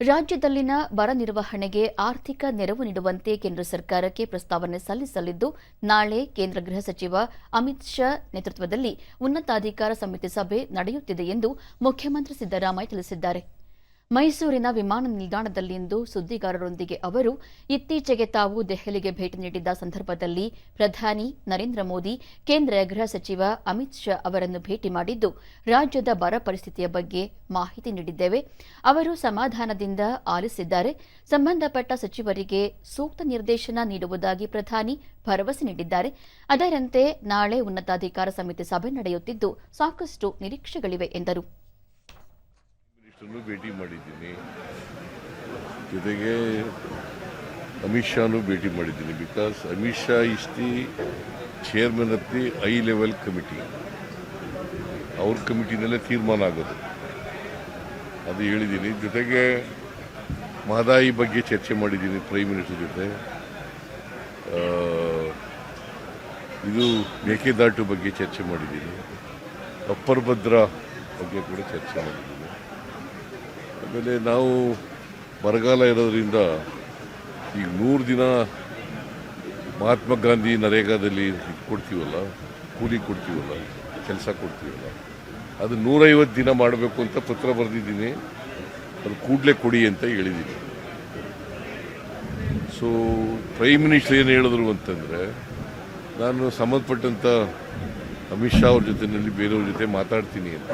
ರಾಜ್ಯದಲ್ಲಿನ ಬರ ನಿರ್ವಹಣೆಗೆ ಆರ್ಥಿಕ ನೆರವು ನೀಡುವಂತೆ ಕೇಂದ್ರ ಸರ್ಕಾರಕ್ಕೆ ಪ್ರಸ್ತಾವನೆ ಸಲ್ಲಿಸಲಿದ್ದು, ನಾಳೆ ಕೇಂದ್ರ ಗೃಹ ಸಚಿವ ಅಮಿತ್ ಶಾ ನೇತೃತ್ವದಲ್ಲಿ ಉನ್ನತಾಧಿಕಾರ ಸಮಿತಿ ಸಭೆ ನಡೆಯುತ್ತಿದೆ ಎಂದು ಮುಖ್ಯಮಂತ್ರಿ ಸಿದ್ದರಾಮಯ್ಯ ತಿಳಿಸಿದ್ದಾರೆ. ಮೈಸೂರಿನ ವಿಮಾನ ನಿಲ್ದಾಣದಲ್ಲಿಂದು ಸುದ್ದಿಗಾರರೊಂದಿಗೆ ಅವರು ಇತ್ತೀಚೆಗೆ ತಾವು ದೆಹಲಿಗೆ ಭೇಟಿ ನೀಡಿದ್ದ ಸಂದರ್ಭದಲ್ಲಿ ಪ್ರಧಾನಿ ನರೇಂದ್ರ ಮೋದಿ, ಕೇಂದ್ರ ಗೃಹ ಸಚಿವ ಅಮಿತ್ ಶಾ ಅವರನ್ನು ಭೇಟಿ ಮಾಡಿದ್ದು, ರಾಜ್ಯದ ಬರ ಪರಿಸ್ಥಿತಿಯ ಬಗ್ಗೆ ಮಾಹಿತಿ ನೀಡಿದ್ದೇವೆ. ಅವರು ಸಮಾಧಾನದಿಂದ ಆಲಿಸಿದ್ದಾರೆ. ಸಂಬಂಧಪಟ್ಟ ಸಚಿವರಿಗೆ ಸೂಕ್ತ ನಿರ್ದೇಶನ ನೀಡುವುದಾಗಿ ಪ್ರಧಾನಿ ಭರವಸೆ ನೀಡಿದ್ದಾರೆ. ಅದರಂತೆ ನಾಳೆ ಉನ್ನತಾಧಿಕಾರ ಸಮಿತಿ ಸಭೆ ನಡೆಯುತ್ತಿದ್ದು, ಸಾಕಷ್ಟು ನಿರೀಕ್ಷೆಗಳಿವೆ ಎಂದರು. ಮಿನಿಸ್ಟರ್ನು ಭೇಟಿ ಮಾಡಿದ್ದೀನಿ. ಜೊತೆಗೆ ಅಮಿತ್ ಶಾನು ಭೇಟಿ ಮಾಡಿದ್ದೀನಿ because Amit Shah is the chairman of the high level committee ಅವ್ರ ಕಮಿಟಿನಲ್ಲೇ ತೀರ್ಮಾನ ಆಗೋದು. ಅದು ಹೇಳಿದ್ದೀನಿ. ಜೊತೆಗೆ ಮಹದಾಯಿ ಬಗ್ಗೆ ಚರ್ಚೆ ಮಾಡಿದ್ದೀನಿ ಪ್ರೈಮ್ ಮಿನಿಸ್ಟರ್ ಜೊತೆ. ಇದು ಮೇಕೆದಾಟು ಬಗ್ಗೆ ಚರ್ಚೆ ಮಾಡಿದ್ದೀನಿ. ಅಪ್ಪರ್ ಭದ್ರಾ ಬಗ್ಗೆ ಕೂಡ ಚರ್ಚೆ ಮಾಡಿದ್ದೀನಿ. ಆಮೇಲೆ ನಾವು ಬರಗಾಲ ಇರೋದ್ರಿಂದ ಈಗ ನೂರು ದಿನ ಮಹಾತ್ಮ ಗಾಂಧಿ ನರೇಗಾದಲ್ಲಿ ಕೊಡ್ತೀವಲ್ಲ, ಕೂಲಿ ಕೊಡ್ತೀವಲ್ಲ, ಕೆಲಸ ಕೊಡ್ತೀವಲ್ಲ, ಅದು ನೂರೈವತ್ತು ದಿನ ಮಾಡಬೇಕು ಅಂತ ಪತ್ರ ಬರೆದಿದ್ದೀನಿ. ಅದು ಕೂಡಲೇ ಕೊಡಿ ಅಂತ ಹೇಳಿದ್ದೀನಿ. ಸೊ ಪ್ರೈಮ್ ಮಿನಿಸ್ಟರ್ ಏನು ಹೇಳಿದ್ರು ಅಂತಂದರೆ, ನಾನು ಸಂಬಂಧಪಟ್ಟಂಥ ಅಮಿತ್ ಶಾ ಅವ್ರ ಜೊತೆಯಲ್ಲಿ ಬೇರೆಯವ್ರ ಜೊತೆ ಮಾತಾಡ್ತೀನಿ ಅಂತ